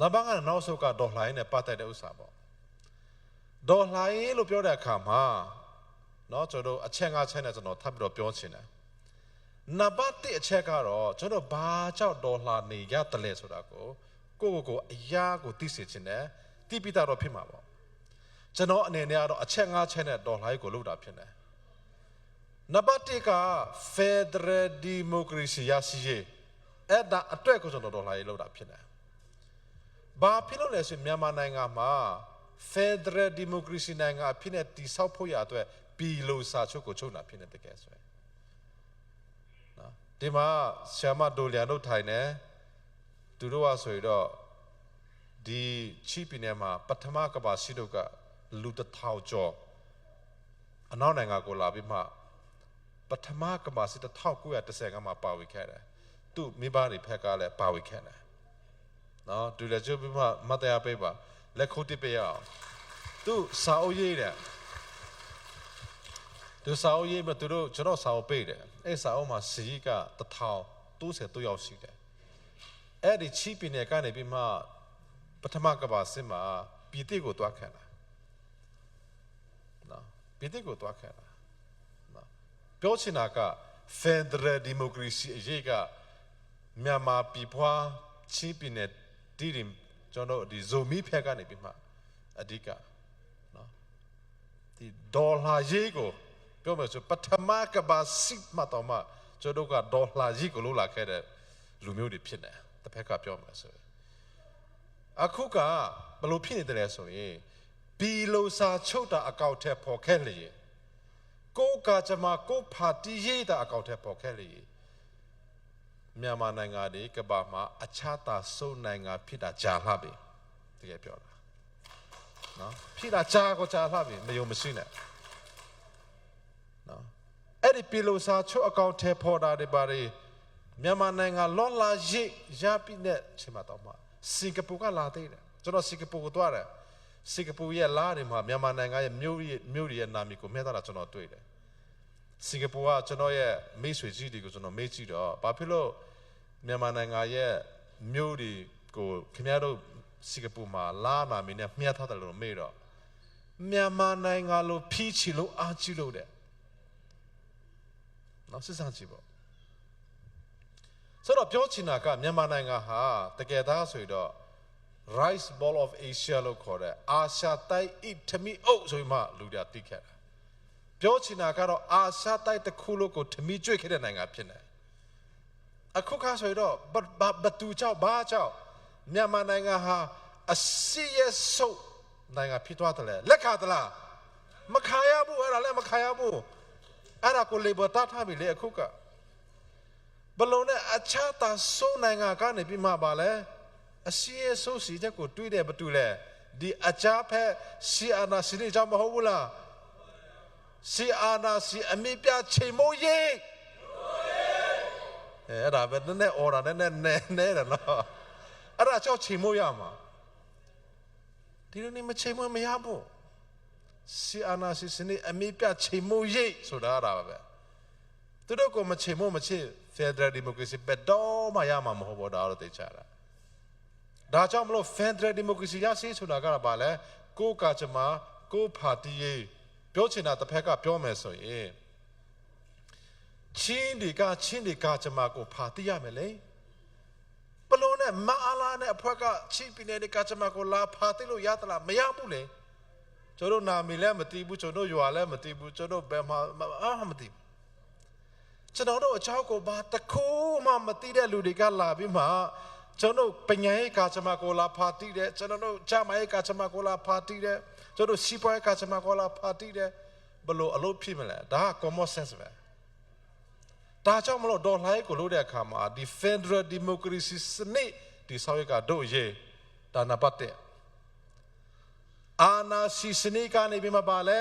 နဘကနောက်ဆုတ်ကဒေါ်လာရင်းနဲ့ပတ်သက်တဲ့ဥစ္စာပေါ့ဒေါ်လာရင်းလို့ပြောတဲ့အခါမှာเนาะကျွန်တော်တို့အချက်ငါးချက်နဲ့ကျွန်တော်ထပ်ပြီးတော့ပြောချင်တယ်နံပါတ်1အချက်ကတော့ကျွန်တော်ဘာကြောင့်ဒေါ်လာနေရတယ်လဲဆိုတာကိုကိုကိုကိုအရာကိုသိစေချင်တယ်တိပိတာတော့ဖြစ်မှာပေါ့ကျွန်တော်အနေနဲ့ကတော့အချက်ငါးချက်နဲ့ဒေါ်လာကိုလုပ်တာဖြစ်တယ်နံပါတ်1က Federal Democracy ရရှိရေးအဲ့ဒါအတွက်ကိုကျွန်တော်ဒေါ်လာရေးလုပ်တာဖြစ်တယ် ဘာဖြစ်လို့လဲဆိုရင်မြန်မာနိုင်ငံမှာ Federal Democracy နိုင်ငံအဖြစ်နဲ့တည်ဆောက်ဖို့ရအတွက်ပြည်လို့စာချုပ်ကိုချုပ်တာဖြစ်နေတကယ်ဆိုရင်နော်ဒီမှာဆ iam မဒိုလျန်တို့ထိုင်နေသူတို့ကဆိုရင်တော့ဒီချီပီနယ်မှာပထမကဘာရှိတို့ကလူတစ်ထောင်ကျော်အနောက်နိုင်ငံကိုလာပြီးမှပထမကဘာရှိ1910ကမှာပါဝင်ခဲ့တယ်သူ့မိဘတွေဖက်ကလည်းပါဝင်ခဲ့တယ် နော်ဒူလက်ကျပြီးမှမတရားပေးပါလက်ခုတ်တစ်ပေးရအောင်သူစာအုပ်ရေးတယ်သူစာအုပ်ရေးမသူတို့ကျွန်တော်စာအုပ်ပေးတယ်အဲ့စာအုပ်မှာစီက1030ရောက်ရှိတယ်အဲ့ဒီချီပီနယ်ကနေပြီးမှပထမကဘာစစ်မှာပြည်တိကိုတွားခံတာနော်ပြည်တိကိုတွားခံတာနော်ပြောချင်တာက Federal Democracy အရေးကမြန်မာပြည်ဖွားချီပီနယ် ဒီရင်ကျွန်တော်ဒီဇိုမီဖက်ကနေပြီးမှအဓိကဒီဒေါ်လာရေးကိုပြောမယ်ဆိုပထမကဘာစစ်မှတော့မှကျွန်တော်တို့ကဒေါ်လာရေးကိုလို့လာခဲ့တဲ့လူမျိုးတွေဖြစ်နေတစ်ဖက်ကပြောမယ်ဆိုရင်အခုကဘယ်လိုဖြစ်နေတယ်လဲဆိုရင်ဘီလိုစာချုပ်တာအကောင့်ထဲပေါ်ခဲ့လေကိုကကြမှာကိုပါတီရေးတာအကောင့်ထဲပေါ်ခဲ့လေ မြန်မာနိုင်ငံတွေကဘာမှာအခြားသာစုံနိုင်ငံဖြစ်တာကြာလှပြီတကယ်ပြောတာနော်ဖြစ်တာကြာကိုကြာလှပြီမယုံမရှိနဲ့နော်အဲ့ဒီပီလိုစာချုပ်အကောင့်ထဲပေါ်တာတွေပါတွေမြန်မာနိုင်ငံလော်လာရိတ်ရပြီနဲ့ချိန်မှာတော့မှစင်ကာပူကလာသေးတယ်ကျွန်တော်စင်ကာပူကိုသွားတယ်စင်ကာပူရဲ့လာတွေမှာမြန်မာနိုင်ငံရဲ့မြို့ရဲ့မြို့ရဲ့နာမည်ကိုမြတ်တာကျွန်တော်တွေ့တယ်စင်ကာပူကကျွန်တော်ရဲ့မိတ်ဆွေကြီးတွေကိုကျွန်တော်မေးကြည့်တော့ဘာဖြစ်လို့ မြန်မာနိုင်ငံရဲ့မြို့တွေကိုခင်ဗျားတို့စင်ကာပူမှာလာနာမည်နဲ့မြတ်ထားတယ်လို့မေးတော့မြန်မာနိုင်ငံလိုဖြီးချီလို့အားကြီးလို့တဲ့နော်စစ်စမ်းကြည့်ပေါ့ဆိုတော့ပြောချင်တာကမြန်မာနိုင်ငံဟာတကယ်သားဆိုရင်တော့ rice ball of asia လို့ခေါ်တဲ့အာရှတိုက်ဣထမီအုပ်ဆိုပြီးမှလူတွေသိခဲ့တာပြောချင်တာကတော့အာရှတိုက်တစ်ခုလုံးကိုထမီကျွေ့ခဲ့တဲ့နိုင်ငံဖြစ်နေ အခုခါဆိုရင်တော့ဘဘဘသူကြောင့်ဘာကြောင့်မြန်မာနိုင်ငံဟာအစီရဆုပ်နိုင်ငံဖြစ်သွားတယ်လေလက်ခံသလားမခံရဘူးအဲ့ဒါလည်းမခံရဘူးအဲ့ဒါကိုလေဘတာထားပြီလေအခုကဘလုံးနဲ့အခြားသာစိုးနိုင်ငံကနေပြီးမှပါလဲအစီရဆုပ်စီချက်ကိုတွေးတယ်မတူလဲဒီအချားဖက်စီအာနာစီနေကြောင့်မဟုတ်ဘူးလားစီအာနာစီအမိပြချိန်မိုးရေး အဲ့ဒါပဲနည်းနည်းအော်တာနည်းနည်းနည်းနည်းတယ်နော်အဲ့ဒါကြောင့်ချိန်မိုးရမှာဒီလိုနေမချိန်မိုးမရဘူးစီအာနာစီစနေအမိပြချိန်မိုးရေးဆိုတာအဲ့ဒါပဲသူတို့ကမချိန်မိုးမချစ် Federal Democracy ပဲတော့မှရမှာမဟုတ်ဘူးဒါတော့သိချတာဒါကြောင့်မလို့ Federal Democracy ရရှိဆိုတာကဘာလဲကိုကကြမှာကိုပါတီရေးပြောချင်တာတစ်ဖက်ကပြောမယ်ဆိုရင် ချင်းဒီကချင်းဒီကကြမှာကိုပါတီရမယ်လေဘလို့နဲ့မအားလာနဲ့အဖွဲကချင်းပြည်နယ်ဒီကကြမှာကိုလာပါတီလို့ရသလားမရဘူးလေကျွန်တော်နာမည်လည်းမသိဘူးကျွန်တော်ရွာလည်းမသိဘူးကျွန်တော်ဘယ်မှာအားမသိဘူးကျွန်တော်တို့အချောက်ကိုဘာတခုမှမသိတဲ့လူတွေကလာပြီးမှကျွန်တော်ပညာရေးကာချမကိုလာပါတီတယ်ကျွန်တော်တို့ဂျမရေးကာချမကိုလာပါတီတယ်ကျွန်တော်စီးပွားရေးကာချမကိုလာပါတီတယ်ဘလို့အလုပ်ဖြစ်မလဲဒါက common sense ပဲ ဒါကြောင့်မလို့ဒေါ်လာရေးကိုလို့တဲ့အခါမှာဒီ Federal Democracy စနစ်ဒီဆောက်ရကတို့ရေးဒါနပတ်တဲ့အာနာစီစနစ်ကနေပြီးမှပါလဲ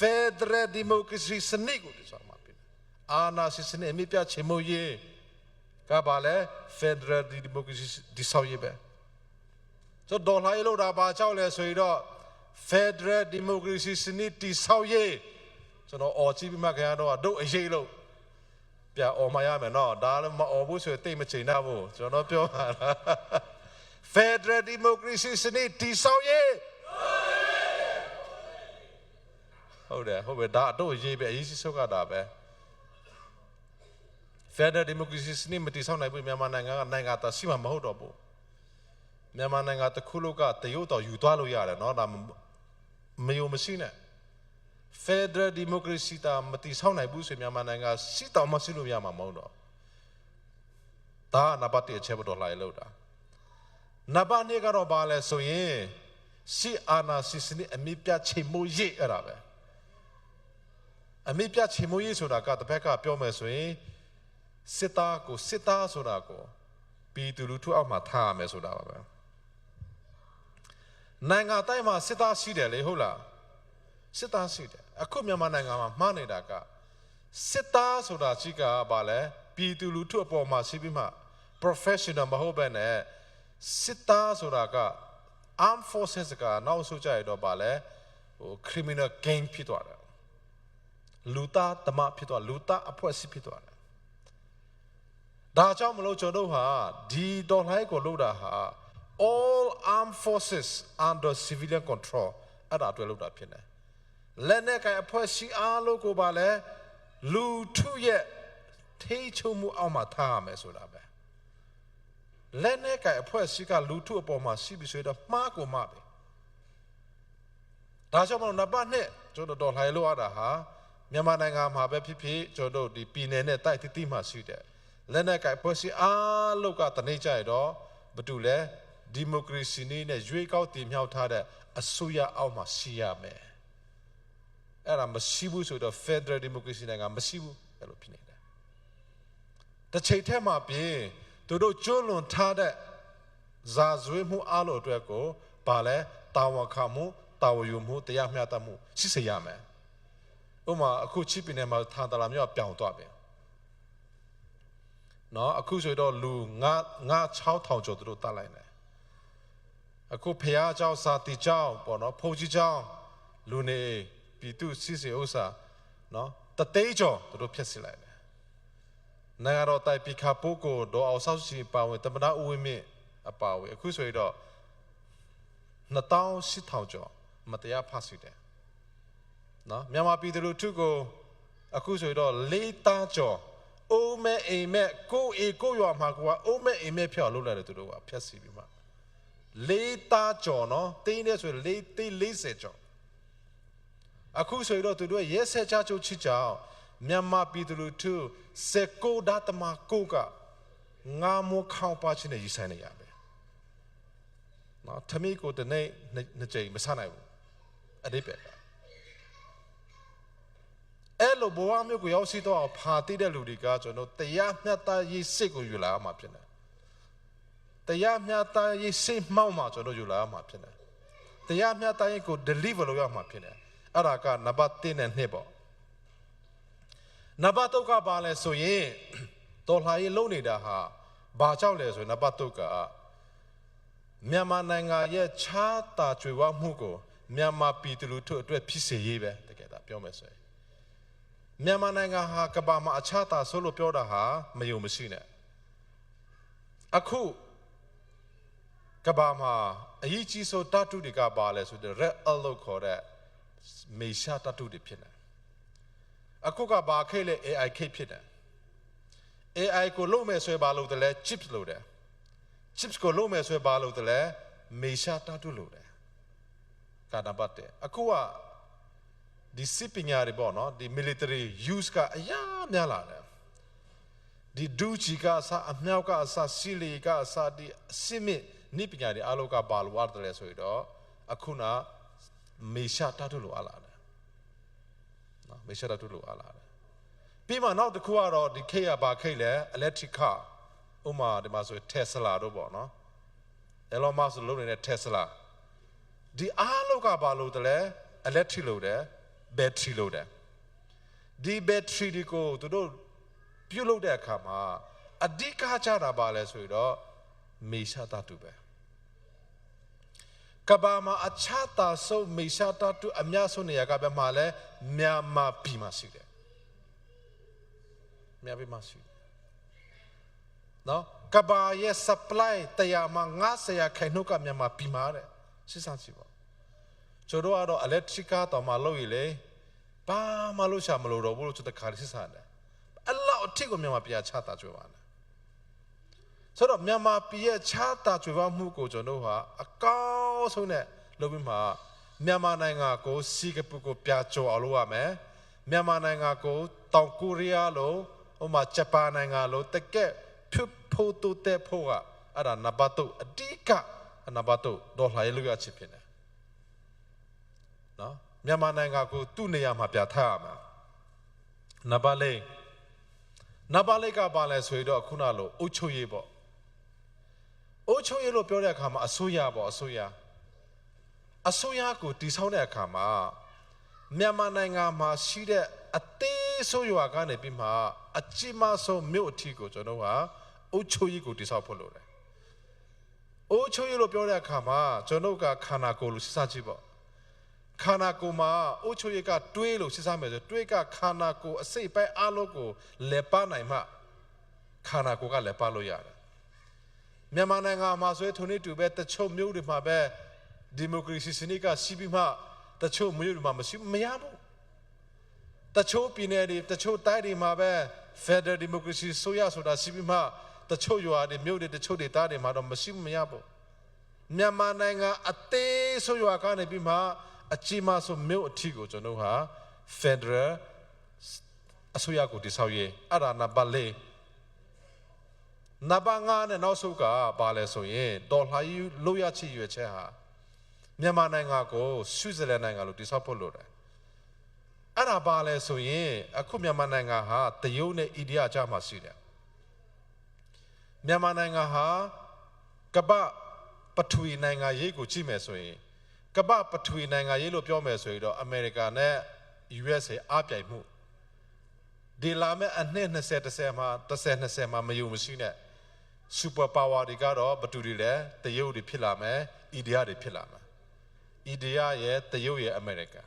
Federal Democracy စနစ်ကိုဒီဆောက်မှာပြီအာနာစီစနစ်အမြင့်ပြချေမိုးရေးကပါလဲ Federal Democracy ဒီဆောက်ရေးပဲဆိုဒေါ်လာရေးလို့ဒါပါကြောက်လဲဆိုရင်တော့ Federal Democracy စနစ်တိဆောက်ရေးကျွန်တော်အော်ကြည့်ပြီးမှခင်ဗျားတို့ကတို့အရေးလို့ ပြအော်မရမယ်နော်ဒါလည်းမအော်ဘူးဆိုရင်တိတ်မချိန်တော့ဘူးကျွန်တော်ပြောပါလား Federal Democracy စနစ်တည်ဆောက်ရေးဟုတ်တယ်ဟုတ်ပဲဒါအတော့ရေးပဲအရေးကြီးဆုံးကဒါပဲ Federal Democracy စနစ်မတည်ဆောက်နိုင်ဘူးမြန်မာနိုင်ငံကနိုင်ငံသားရှိမှမဟုတ်တော့ဘူးမြန်မာနိုင်ငံတစ်ခုလုံးကတရုတ်တော်ယူသွားလို့ရတယ်เนาะဒါမယုံမရှိနဲ့ Federal Democracy တာမတည်ဆောက်နိုင်ဘူးဆိုမြန်မာနိုင်ငံစီတောင်မရှိလို့ရမှာမဟုတ်တော့ဒါကနံပါတ်1အချက်ပေါ်လာရလို့တာနံပါတ်2ကတော့ဘာလဲဆိုရင်စီအာနာစီစနစ်အမိပြချိန်မိုးရိအဲ့ဒါပဲအမိပြချိန်မိုးရိဆိုတာကတစ်ဖက်ကပြောမယ်ဆိုရင်စစ်သားကိုစစ်သားဆိုတာကိုပြည်သူလူထုအောက်မှာထားရမယ်ဆိုတာပါပဲနိုင်ငံတိုင်းမှာစစ်သားရှိတယ်လေဟုတ်လား စစ်သားရှိတယ်အခုမြန်မာနိုင်ငံမှာမှားနေတာကစစ်သားဆိုတာကြီးကဘာလဲပြည်သူလူထုအပေါ်မှာရှိပြီးမှ professional မဟုတ်ဘဲနဲ့စစ်သားဆိုတာက armed forces ကနောက်ဆိုကြရတော့ဘာလဲဟို criminal gang ဖြစ်သွားတယ်လူသားတမဖြစ်သွားလူသားအဖွဲ့အစည်းဖြစ်သွားတယ်ဒါကြောင့်မလို့ကျွန်တော်တို့ဟာဒီဒေါ်လာကိုလုပ်တာဟာ all armed forces under civilian control အဲ့ဒါအတွက်လုပ်တာဖြစ်တယ် လက်နဲ့ကအဖွဲ့ရှိအားလို့ကိုပါလဲလူထုရဲ့ထိချုံမှုအောက်မှာထားရမယ်ဆိုတာပဲလက်နဲ့ကအဖွဲ့ရှိကလူထုအပေါ်မှာရှိပြီဆိုတော့မှားကိုမှားပဲဒါကြောင့်မလို့နံပါတ်1ကျွန်တော်တော်လှိုင်လို့ရတာဟာမြန်မာနိုင်ငံမှာပဲဖြစ်ဖြစ်ကျွန်တော်တို့ဒီပြည်နယ်နဲ့တိုက်တိတိမှရှိတယ်လက်နဲ့ကအဖွဲ့ရှိအားလို့ကတနေ့ကျရတော့ဘာတူလဲဒီမိုကရေစီနည်းနဲ့ရွေးကောက်တင်မြှောက်ထားတဲ့အစိုးရအောက်မှာရှိရမယ် အဲ့ဒါမရှိဘူးဆိုတော့ Federal Democracy နိုင်ငံမရှိဘူးအဲ့လိုဖြစ်နေတယ်တစ်ချိန်ထက်မှပြင်သူတို့ကျွလွန်ထားတဲ့ဇာဇွေးမှုအလိုအတွက်ကိုဘာလဲတာဝန်ခံမှုတာဝန်ယူမှုတရားမျှတမှုရှိစေရမယ်ဥပမာအခုချစ်ပင်ထဲမှာထာတလာမျိုးကပြောင်းသွားပြီနော်အခုဆိုတော့လူငါငါ6000ကျော်သူတို့တတ်လိုက်တယ်အခုဖះเจ้าစာတိเจ้าပေါ့နော်ဖုန်ကြီးเจ้าလူနေ ပြည်သူစစ်စေဥစ္စာနော်တသိန်းကျော်သူတို့ဖျက်ဆီးလိုက်တယ်နိုင်ငံတော်တိုင်ပိခါပိုးကိုတော့အောင်ဆောက်ရှိပါဝင်တမနာဦးဝင်းမြင့်အပါဝင်အခုဆိုရင်တော့2800ကျော်မတရားဖဆီးတယ်နော်မြန်မာပြည်သူလူထုကိုအခုဆိုရင်တော့လေးသားကျော်အိုးမဲအိမ်မဲကိုအေကိုရွာမှာကွာအိုးမဲအိမ်မဲဖျောက်လုပ်လိုက်တယ်သူတို့ကဖျက်ဆီးပြီးမှလေးသားကျော်နော်တင်းနေဆိုရင်လေးသေး40ကျော် အခုဆိုရင်တော့သူတို့ရဲစက်ချချုပ်ချစ်ကြောင်မြန်မာပြည်သူလူထုစက်ကိုဒတ်မကိုကငါမခေါပါချင်းနဲ့ရဆိုင်နေရပဲ။နော်ထမီကိုတနေ့နှစ်ကြိမ်မဆနိုင်ဘူး။အတိပဲ။အဲ့လိုဘဝမျိုးကိုရောက်ရှိတော့ဖာတိတဲ့လူတွေကကျွန်တော်တရားမျှတရေးစိတ်ကိုယူလာမှာဖြစ်တယ်။တရားမျှတရေးစိတ်မှောက်မှာကျွန်တော်ယူလာမှာဖြစ်တယ်။တရားမျှတရေးကို deliver လုပ်ရမှာဖြစ်တယ်။ အဲ့ဒါကနံပါတ်1နဲ့2ပေါ့နံပါတ်3ကဘာလဲဆိုရင်တော်လှန်ရေးလုပ်နေတာဟာဘာကြောင့်လဲဆိုရင်နံပါတ်3ကမြန်မာနိုင်ငံရဲ့ခြားတာကြွယ်ဝမှုကိုမြန်မာပြည်သူလူထုအတွက်ဖြစ်စေရေးပဲတကယ်ဒါပြောမယ်ဆိုရင်မြန်မာနိုင်ငံဟာကမ္ဘာမှာအခြားတာဆိုလို့ပြောတာဟာမယုံမရှိနဲ့အခုကမ္ဘာမှာအရေးကြီးဆုံးတတုတွေကဘာလဲဆိုတော့ red earth လို့ခေါ်တဲ့ မေရှာတတုတွေဖြစ်နေအခုကဘာခိတ်လဲ AI ခိတ်ဖြစ်တယ် AI ကိုလုံးမဲ့ဆွဲပါလို့တလဲ chips လို့တယ် chips ကိုလုံးမဲ့ဆွဲပါလို့တလဲမေရှာတတုလို့တယ်ကာနာပတ်တယ်အခုကဒီစစ်ပညာတွေပေါ့နော်ဒီ military use ကအရာများလာတယ်ဒီဒူချီကအစအမြောက်ကအစစီလီကအစဒီအစစ်မြစ်နိပညာတွေအလောကဘာလို့ရတယ်လဲဆိုတော့အခုန မေရှာတတုလို့အလာတယ်နော်မေရှာတတုလို့အလာတယ်ပြီးမှနောက်တစ်ခုကတော့ဒီခေတ်ကဘာခေတ်လဲ electric car ဥမာဒီမှာဆို Tesla တို့ပေါ့နော် Elon Musk လုပ်နေတဲ့ Tesla ဒီအားလောကဘာလို့တလဲ electric လို့တယ် battery လို့တယ်ဒီ battery ဒီကိုသူတို့ပြုတ်လုပ်တဲ့အခါမှာအဓိကကြတာပါလဲဆိုတော့မေရှာတတုပဲ ကဘာမှာအချတာဆုံးမေရှာတတုအများဆုံးနေရာကဘယ်မှာလဲမြန်မာပြည်မှာရှိတယ်မြန်မာပြည်မှာရှိတယ်နော်ကဘာရဲ့ supply တရားမှာ90ရာခိုင်နှုန်းကမြန်မာပြည်မှာတဲ့စစ်စမ်းစီပေါ့ကျွန်တော်ကတော့ electric တော့မလုပ်ရလေဘာမှလို့ရှာမလို့တော့ဘူးလို့ကျွန်တော်ခါလေးစစ်စမ်းတယ်အဲ့လောက်အထစ်ကိုမြန်မာပြည်ချတာကြွယ်ပါနဲ့ ဆိုတော့မြန်မာပြည်ရဲ့ချတာကြွယ်ပါမှုကိုကျွန်တော်ဟာအကောင်းဆုံးနဲ့လုပ်ပြီးမှမြန်မာနိုင်ငံကိုစီကပူကိုပြကြောအောင်လုပ်ရမယ်မြန်မာနိုင်ငံကိုတောင်ကိုရီးယားလိုဟိုမှာဂျပန်နိုင်ငံလိုတကက်ဖြစ်ဖို့တိုးတက်ဖို့ကအဲ့ဒါနံပါတ်2အတိကနံပါတ်2ဒေါ်လာရေးလို့ရချစ်ဖြစ်တယ်နော်မြန်မာနိုင်ငံကိုသူ့နေရာမှာပြထားရမယ်နံပါတ်၄နံပါတ်၄ကပါလဲဆိုတော့ခုနလိုအုတ်ချုပ်ရေးပေါ့ အုတ်ချုပ်ရေးလို့ပြောတဲ့အခါမှာအစိုးရပေါ့အစိုးရအစိုးရကိုတည်ဆောက်တဲ့အခါမှာမြန်မာနိုင်ငံမှာရှိတဲ့အသေးဆိုးရွာကနေပြီးမှအကြီးမားဆုံးမြို့အထီကိုကျွန်တော်ကအုတ်ချုပ်ရေးကိုတည်ဆောက်ဖို့လိုတယ်။အုတ်ချုပ်ရေးလို့ပြောတဲ့အခါမှာကျွန်တော်ကခန္ဓာကိုယ်လို့စဉ်းစားကြည့်ပေါ့။ခန္ဓာကိုယ်မှာအုတ်ချုပ်ရေးကတွေးလို့စဉ်းစားမယ်ဆိုတွေးကခန္ဓာကိုယ်အစိတ်ပိုင်းအလုံးကိုလက်ပါနိုင်မှခန္ဓာကိုယ်ကလက်ပါလို့ရတယ်။ မြန်မာနိုင်ငံမှာဆိုရင်ထုံနေတူပဲတချို့မြို့တွေမှာပဲဒီမိုကရေစီစနစ်ကရှိပြီးမှတချို့မြို့တွေမှာမရှိမရဘူးတချို့ပြည်နယ်တွေတချို့တိုင်းတွေမှာပဲ Federal Democracy ဆိုရဆိုတာရှိပြီးမှတချို့ရွာတွေမြို့တွေတချို့ဒေသတွေမှာတော့မရှိမရဘူးမြန်မာနိုင်ငံအသေးဆိုရွာကနေပြီးမှအကြီးမားဆုံးမြို့အထီကိုကျွန်တော်ဟာ Federal အစိုးရကိုတည်ဆောက်ရေးအဲ့ဒါနံပါတ်၄ နံပါတ်5နဲ့နောက်ဆုံးကဘာလဲဆိုရင်ဒေါ်လာယူလို့ရချီရွယ်ချက်ဟာမြန်မာနိုင်ငံကိုဆွစ်ဇာလန်နိုင်ငံလို့တည်ဆောက်ဖို့လိုတယ်အဲ့ဒါပါလဲဆိုရင်အခုမြန်မာနိုင်ငံဟာတရုတ်နဲ့အိန္ဒိယကြားမှာရှိတယ်မြန်မာနိုင်ငံဟာကပ္ပပထဝီနိုင်ငံရေးကိုကြည့်မယ်ဆိုရင်ကပ္ပပထဝီနိုင်ငံရေးလို့ပြောမယ်ဆိုရင်တော့အမေရိကန်နဲ့ USA အပြိုင်မှုဒီလာမဲ့အနှစ်20 30မှာ30 20မှာမယုံမရှိနဲ့ super power တွေကတော့ဘတူတွေလဲတရုတ်တွေဖြစ်လာမယ်အိန္ဒိယတွေဖြစ်လာမယ်အိန္ဒိယရဲ့တရုတ်ရဲ့အမေရိကန်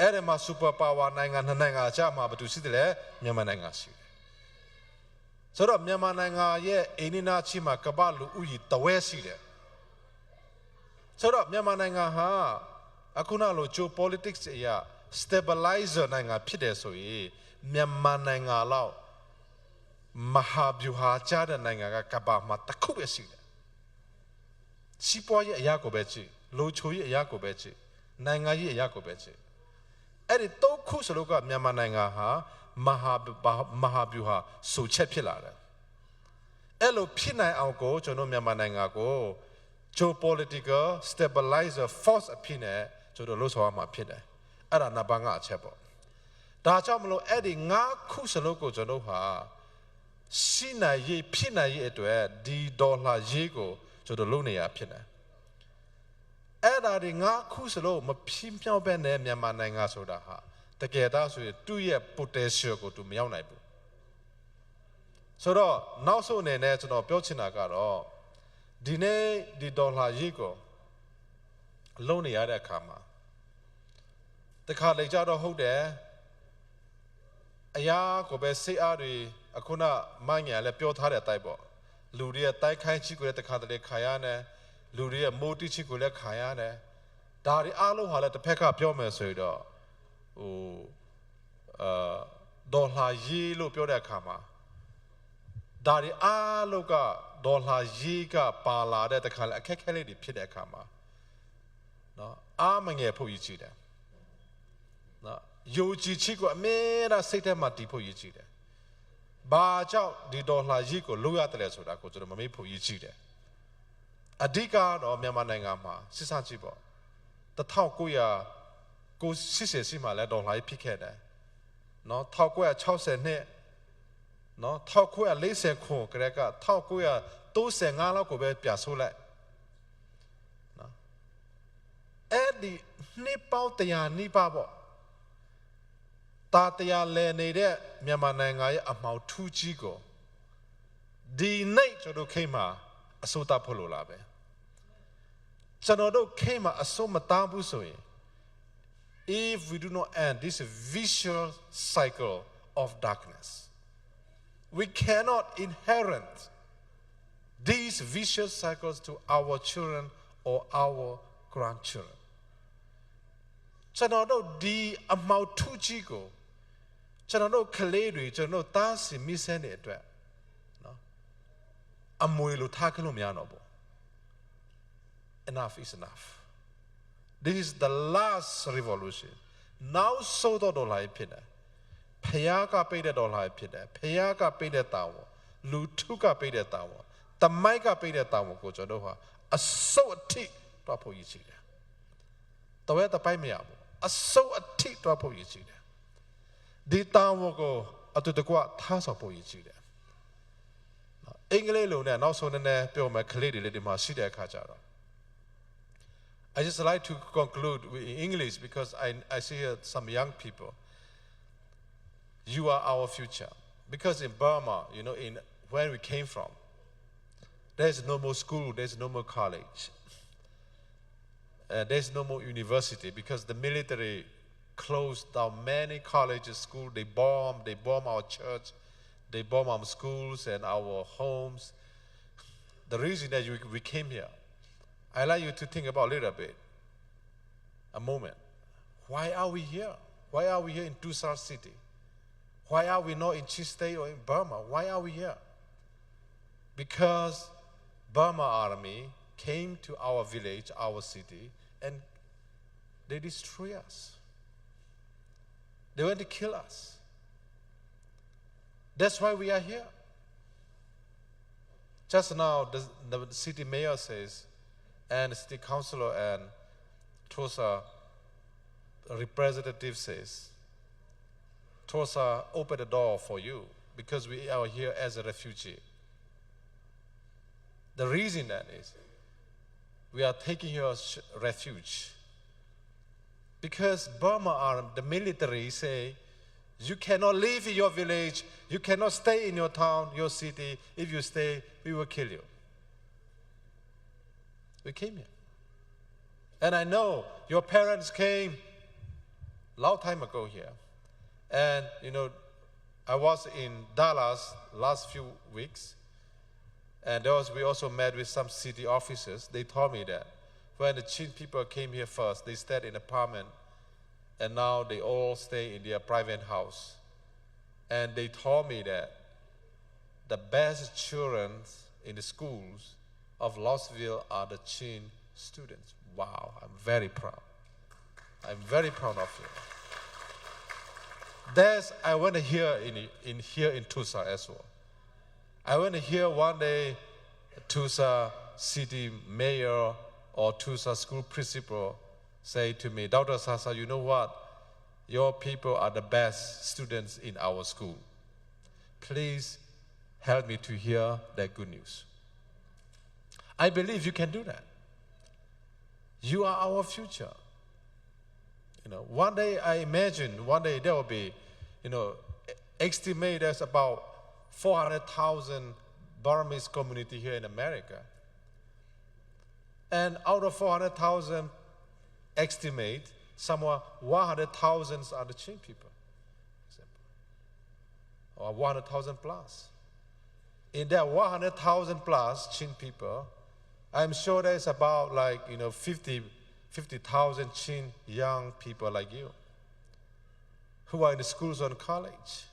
အဲ့ဒီမှာ super power နိုင်ငံနှစ်နိုင်ငံအကြားမှာဘယ်သူရှိတယ်လဲမြန်မာနိုင်ငံရှိတယ်ဆိုတော့မြန်မာနိုင်ငံရဲ့အိန္ဒိနာချီမှာကမ္ဘာလူဦးရေတဝဲရှိတယ်ဆိုတော့မြန်မာနိုင်ငံဟာအခုနလို geopolitics အရာ stabilizer နိုင်ငံဖြစ်တယ်ဆိုရင်မြန်မာနိုင်ငံလောက် မဟာဗျူဟာကြားတဲ့နိုင်ငံကကမ္ဘာမှာတစ်ခုပဲရှိတယ်စီးပွားရေးအရာကိုပဲကြည့်လူချိုရေးအရာကိုပဲကြည့်နိုင်ငံရေးအရာကိုပဲကြည့်အဲ့ဒီသုံးခုစလုံးကမြန်မာနိုင်ငံဟာမဟာမဟာဗျူဟာဆိုချက်ဖြစ်လာတယ်အဲ့လိုဖြစ်နိုင်အောင်ကိုကျွန်တော်မြန်မာနိုင်ငံကို geopolitical stabilizer force အဖြစ်နဲ့ကျွန်တော်လှုပ်ဆောင်ရမှာဖြစ်တယ်အဲ့ဒါနံပါတ်5အချက်ပေါ့ဒါကြောင့်မလို့အဲ့ဒီ5ခုစလုံးကိုကျွန်တော်ဟာ ရှိနိုင်ရေးဖြစ်နိုင်ရေးအတွက်ဒီဒေါ်လာရေးကိုကျွန်တော်လုပ်နေရဖြစ်တယ်အဲ့ဒါတွေငါခုစလို့မပြင်းပြောင်းပဲနဲ့မြန်မာနိုင်ငံဆိုတာဟာတကယ်တော့ဆိုရင်သူ့ရဲ့ potential ကိုသူမရောက်နိုင်ဘူးဆိုတော့နောက်ဆုံးအနေနဲ့ကျွန်တော်ပြောချင်တာကတော့ဒီနေ့ဒီဒေါ်လာရေးကိုလုံးနေရတဲ့အခါမှာတခါလေကြတော့ဟုတ်တယ်အရာကိုပဲစိတ်အားတွေ အခုနမညာလည်းပြောထားတဲ့အတိုင်းပေါ့လူတွေရဲ့တိုက်ခိုင်းချီကိုလည်းတခါတလေခါရနဲ့လူတွေရဲ့မိုးတိချစ်ကိုလည်းခံရတယ်ဒါတွေအားလုံးဟာလည်းတစ်ဖက်ကပြောမယ်ဆိုရင်တော့ဟိုအာဒေါ်လာရေးလို့ပြောတဲ့အခါမှာဒါတွေအားလုံးကဒေါ်လာရေးကပါလာတဲ့တခါလေအခက်ခဲလေးတွေဖြစ်တဲ့အခါမှာနော်အားမငယ်ဖို့ရည်ကြည့်တယ်နော်ယုံကြည်ချစ်ကိုအမြဲတမ်းစိတ်ထဲမှာတည်ဖို့ရည်ကြည့်တယ် ဘာကြောင့်ဒီဒေါ်လာရေးကိုလိုရတယ်လဲဆိုတာကိုကျွန်တော်မမေ့ဖို့ရည်ကြည့်တယ်အဓိကတော့မြန်မာနိုင်ငံမှာစစ်စကြည့်ပေါ့1900ကိုစစ်စစ်စီမှာလည်းဒေါ်လာဖြစ်ခဲ့တယ်နော်1960နှစ်နော်1940ခုကရက1935လောက်ကိုပဲပြဆိုးလိုက်နော်အဲ့ဒီနှစ်ပေါင်းတရာနိပါပေါ့ တာတရားလဲနေတဲ့မြန်မာနိုင်ငံရဲ့အမှောင်ထူးကြီးကိုဒီနေ့ကျွန်တော်ခိမှအစိုးတဖို့လိုလားပဲကျွန်တော်တို့ခိမှအစိုးမတမ်းဘူးဆိုရင် if we do not end this vicious cycle of darkness we cannot inherit these vicious cycles to our children or our grandchildren ကျွန်တော်တို့ဒီအမောက်ထုကြီးကို ကျွန်တော်တို့ကလေးတွေကျွန်တော်တို့တားစီမိစဲတဲ့အတွက်နော်အမွေလိုထားခလို့မရတော့ဘူး enough is enough this is the last revolution now ဆိုတော့တော်လာဖြစ်တယ်ဖယားကပိတ်တဲ့တော်လာဖြစ်တယ်ဖယားကပိတ်တဲ့တာဝန်လူထုကပိတ်တဲ့တာဝန်တမိုက်ကပိတ်တဲ့တာဝန်ကိုကျွန်တော်တို့ဟာအစုပ်အထိတော့ဖို့ရည်ရှိတယ်တော်ရဲ့တပိုက်မရဘူးအစုပ်အထိတော့ဖို့ရည်ရှိတယ် ဒီတာဝန်ကိုအတူတကွထားဆောင်ဖို့ရည်ရှိတယ်အင်္ဂလိပ်လိုနဲ့နောက်ဆုံးနည်းနည်းပြောမယ်ကလေးတွေလည်းဒီမှာရှိတဲ့အခါကျတော့ I just like to conclude with English because I, I see here some young people. You are our future. Because in Burma, you know, in where we came from, there's no more school, there's no more college, uh, there's no more university because the military closed down many colleges, schools. They bomb, they bomb our church, they bomb our schools and our homes. The reason that we came here, I'd like you to think about a little bit, a moment. Why are we here? Why are we here in Dusar City? Why are we not in Chiste or in Burma? Why are we here? Because Burma army came to our village, our city, and they destroy us. They want to kill us. That's why we are here. Just now, the, the city mayor says, and city councilor and TOSA representative says, TOSA open the door for you because we are here as a refugee. The reason that is, we are taking your refuge because Burma are the military say you cannot leave your village, you cannot stay in your town, your city. If you stay, we will kill you. We came here. And I know your parents came a long time ago here. And you know, I was in Dallas last few weeks. And was, we also met with some city officers. They told me that when the Chin people came here first, they stayed in apartment, and now they all stay in their private house. And they told me that the best children in the schools of Losville are the Chin students. Wow, I'm very proud. I'm very proud of you. There's, I want to hear in, in here in Tucson as well. I want to hear one day Tucson city mayor or Tucson school principal say to me, Dr. Sasa, you know what? Your people are the best students in our school. Please help me to hear that good news. I believe you can do that. You are our future. You know, one day I imagine one day there will be, you know, estimate there's about 400,000 Burmese community here in America. And out of 400,000 estimate, somewhere 100,000 are the Chin people. Or 100,000 plus. In that 100,000 plus Chin people, I'm sure there's about like, you know, 50, 50,000 Chin young people like you who are in the schools and college.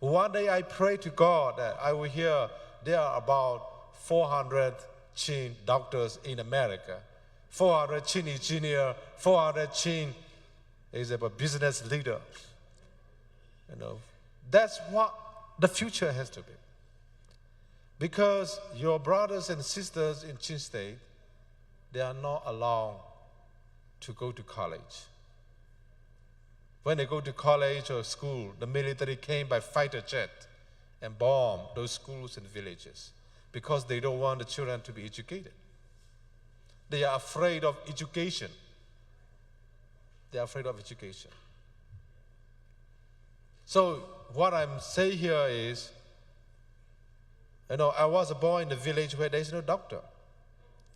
One day I pray to God that I will hear there are about 400 Chin doctors in America, 400 Chin engineer, 400 Chin is a business leader. You know, that's what the future has to be. Because your brothers and sisters in Chin State, they are not allowed to go to college. When they go to college or school, the military came by fighter jet and bombed those schools and villages because they don't want the children to be educated. They are afraid of education. They are afraid of education. So, what I'm saying here is, you know, I was born in a village where there's no doctor.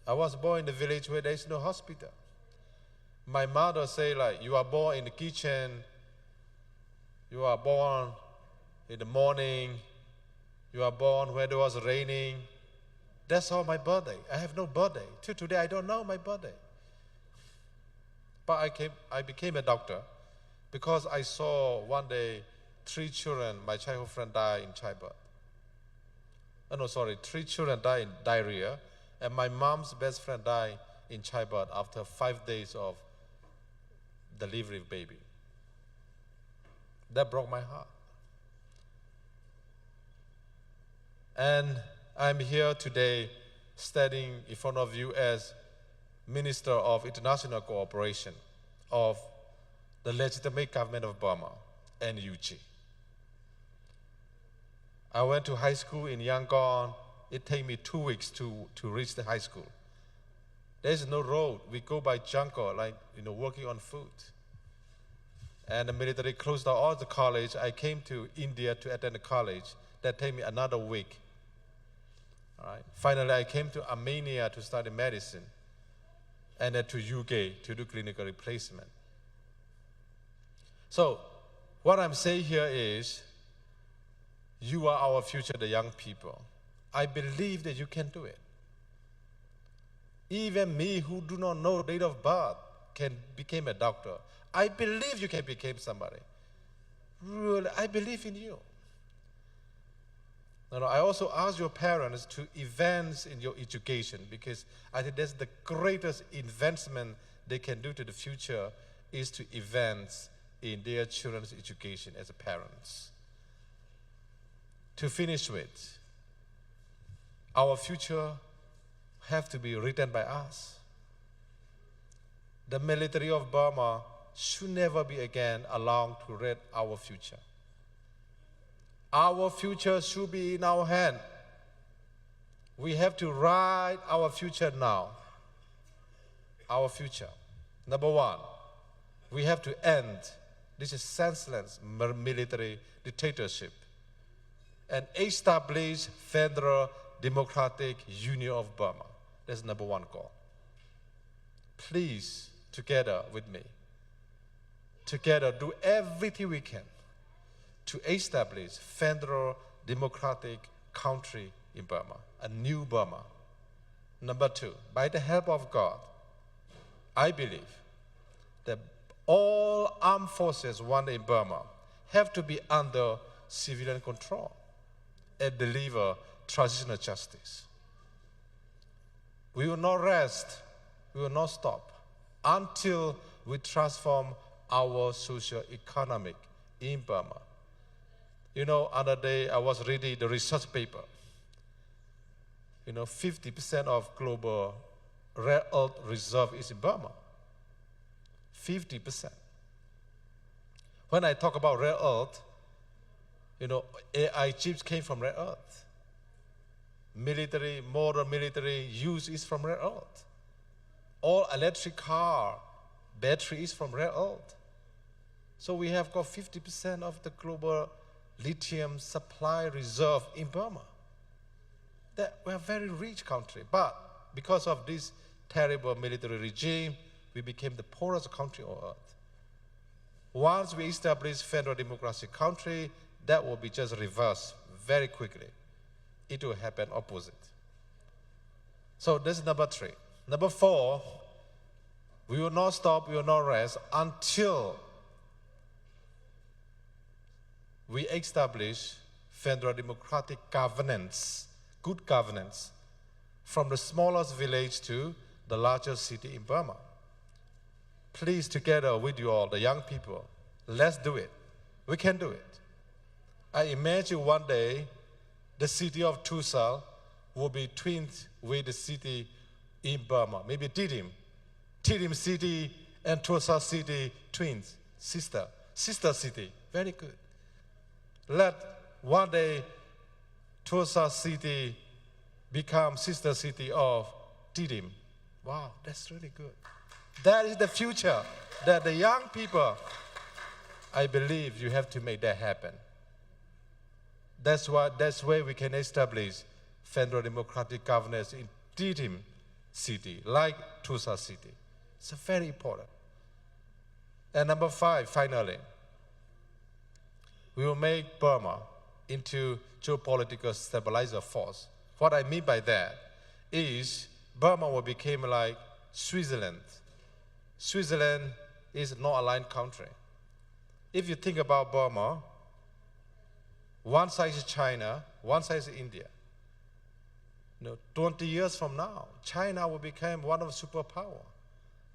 I was born in a village where there's no hospital. My mother say like, you are born in the kitchen, you are born in the morning, You are born when it was raining. That's all my birthday. I have no birthday. Till today, I don't know my birthday. But I, came, I became a doctor because I saw one day three children, my childhood friend, die in childbirth. Oh, no, sorry, three children die in diarrhea, and my mom's best friend died in childbirth after five days of delivery of baby. That broke my heart. And I'm here today standing in front of you as Minister of International Cooperation of the legitimate government of Burma, NUG. I went to high school in Yangon. It took me two weeks to, to reach the high school. There's no road. We go by jungle, like, you know, working on food. And the military closed all the college. I came to India to attend the college. That took me another week. Finally, I came to Armenia to study medicine, and then to UK to do clinical replacement. So, what I'm saying here is, you are our future, the young people. I believe that you can do it. Even me, who do not know date of birth, can become a doctor. I believe you can become somebody. Really, I believe in you. No, no, I also ask your parents to advance in your education because I think that's the greatest investment they can do to the future is to advance in their children's education as parents. To finish with, our future have to be written by us. The military of Burma should never be again allowed to read our future. Our future should be in our hand. We have to write our future now. Our future. Number one, we have to end this is senseless military dictatorship and establish federal democratic union of Burma. That's number one goal. Please, together with me, together do everything we can to establish federal democratic country in Burma, a new Burma. Number two, by the help of God, I believe that all armed forces one day in Burma have to be under civilian control and deliver transitional justice. We will not rest, we will not stop until we transform our social economic in Burma. You know, other day I was reading the research paper. You know, 50% of global rare earth reserve is in Burma. 50%. When I talk about rare earth, you know, AI chips came from rare earth. Military, modern military use is from rare earth. All electric car, battery is from rare earth. So we have got 50% of the global lithium supply reserve in Burma. That we're a very rich country, but because of this terrible military regime, we became the poorest country on earth. Once we establish federal democracy country, that will be just reversed very quickly. It will happen opposite. So this is number three. Number four, we will not stop, we will not rest until we establish federal democratic governance, good governance, from the smallest village to the largest city in Burma. Please, together with you all, the young people, let's do it. We can do it. I imagine one day the city of Tusal will be twinned with the city in Burma, maybe Didim. Didim city and Tusal city twins, sister, sister city. Very good. Let one day Tulsa city become sister city of Didim. Wow, that's really good. That is the future that the young people, I believe you have to make that happen. That's why that's where we can establish federal democratic governance in Didim city, like Tulsa city. It's very important. And number five, finally, we will make Burma into geopolitical stabilizer force. What I mean by that is Burma will become like Switzerland. Switzerland is not aligned country. If you think about Burma, one side is China, one side is India. No, 20 years from now, China will become one of superpower.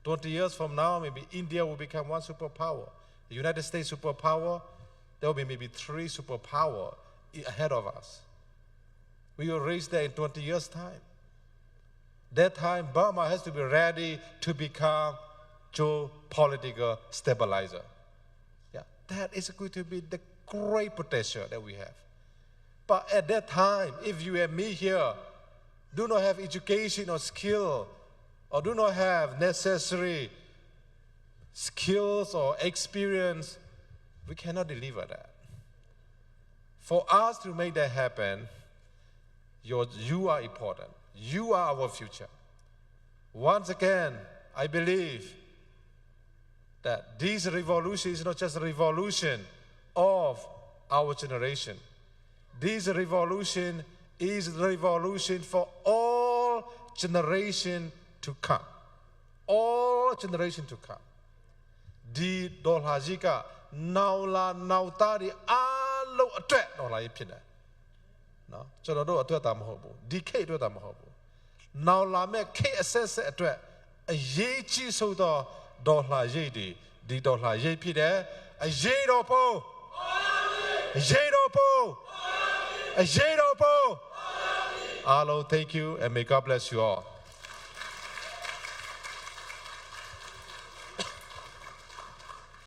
20 years from now, maybe India will become one superpower. The United States superpower, there will be maybe three superpower ahead of us. We will reach there in 20 years' time. That time, Burma has to be ready to become geopolitical stabilizer. Yeah, that is going to be the great potential that we have. But at that time, if you and me here do not have education or skill, or do not have necessary skills or experience, we cannot deliver that. For us to make that happen, you are important. You are our future. Once again, I believe that this revolution is not just a revolution of our generation. This revolution is the revolution for all generation to come. All generation to come. The Dolhazika နောင်လာနောက်သားတွေအားလုံးအတွက်ဒေါ်လာကြီးဖြစ်တယ်နော်ကျွန်တော်တို့အတွက်တာမဟုတ်ဘူးဒီခေတ်အတွက်တာမဟုတ်ဘူးနောင်လာမဲ့ခေတ်အဆက်ဆက်အတွက်အရေးကြီးဆုံးသောဒေါ်လာရိတ်တွေဒီဒေါ်လာရိတ်ဖြစ်တယ်အရေးတော်ဖို့အရေးတော်ဖို့အရေးတော်ဖို့အားလုံး thank you and may God bless you all